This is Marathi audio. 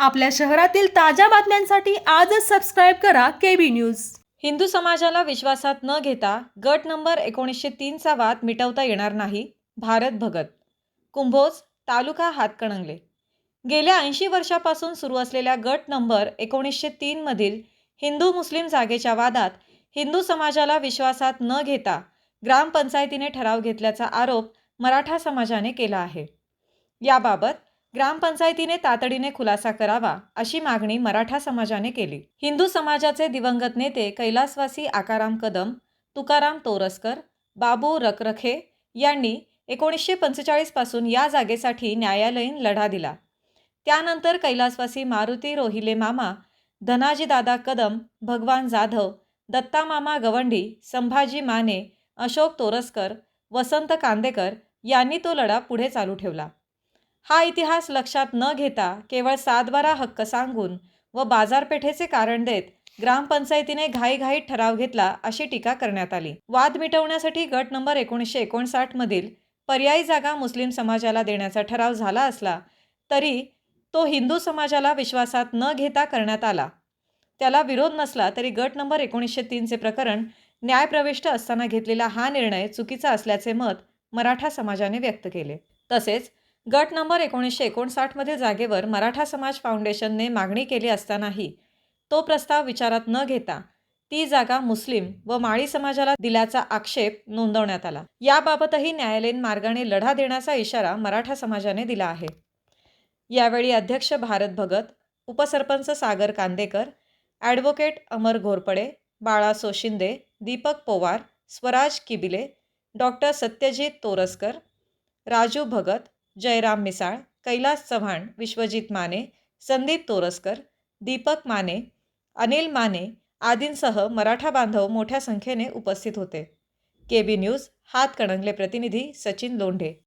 आपल्या शहरातील ताज्या बातम्यांसाठी आजच सबस्क्राईब करा केबी न्यूज हिंदू समाजाला विश्वासात न घेता गट नंबर एकोणीसशे तीनचा वाद मिटवता येणार नाही भारत भगत. कुंभोज तालुका हातकणंगले. गेल्या ऐंशी वर्षापासून सुरू असलेल्या गट नंबर एकोणीसशे तीनमधील हिंदू मुस्लिम जागेच्या वादात हिंदू समाजाला विश्वासात न घेता ग्रामपंचायतीने ठराव घेतल्याचा आरोप मराठा समाजाने केला आहे. याबाबत ग्रामपंचायतीने तातडीने खुलासा करावा अशी मागणी मराठा समाजाने केली. हिंदू समाजाचे दिवंगत नेते कैलासवासी आकाराम कदम तुकाराम तोरसकर बाबू रखरखे यांनी एकोणीसशे पंचेचाळीसपासून या जागेसाठी न्यायालयीन लढा दिला. त्यानंतर कैलासवासी मारुती रोहिले मामा धनाजीदादा कदम भगवान जाधव दत्ता मामा गवंडी संभाजी माने अशोक तोरसकर वसंत कांदेकर यांनी तो लढा पुढे चालू ठेवला. हा इतिहास लक्षात न घेता केवळ सातबारा हक्क सांगून व बाजारपेठेचे कारण देत ग्रामपंचायतीने घाईघाईत ठराव घेतला अशी टीका करण्यात आली. वाद मिटवण्यासाठी गट नंबर एकोणीसशे एकोणसाठमधील पर्यायी जागा मुस्लिम समाजाला देण्याचा ठराव झाला असला तरी तो हिंदू समाजाला विश्वासात न घेता करण्यात आला. त्याला विरोध नसला तरी गट नंबर एकोणीसशे तीनचे प्रकरण न्यायप्रविष्ट असताना घेतलेला हा निर्णय चुकीचा असल्याचे मत मराठा समाजाने व्यक्त केले. तसेच गट नंबर एकोणीसशे एकोणसाठमधील जागेवर मराठा समाज फाउंडेशनने मागणी केली असतानाही तो प्रस्ताव विचारात न घेता ती जागा मुस्लिम व माळी समाजाला दिल्याचा आक्षेप नोंदवण्यात आला. याबाबतही न्यायालयीन मार्गाने लढा देण्याचा इशारा मराठा समाजाने दिला आहे. यावेळी अध्यक्ष भारत भगत उपसरपंच सागर कांदेकर ॲडव्होकेट अमर घोरपडे बाळा सोशिंदे दीपक पोवार स्वराज किबिले डॉक्टर सत्यजित तोरसकर राजू भगत जयराम मिसाळ कैलास चव्हाण विश्वजित माने संदीप तोरसकर दीपक माने अनिल माने आदींसह मराठा बांधव मोठ्या संख्येने उपस्थित होते. के बी न्यूज हातकणंगले प्रतिनिधी सचिन लोंढे.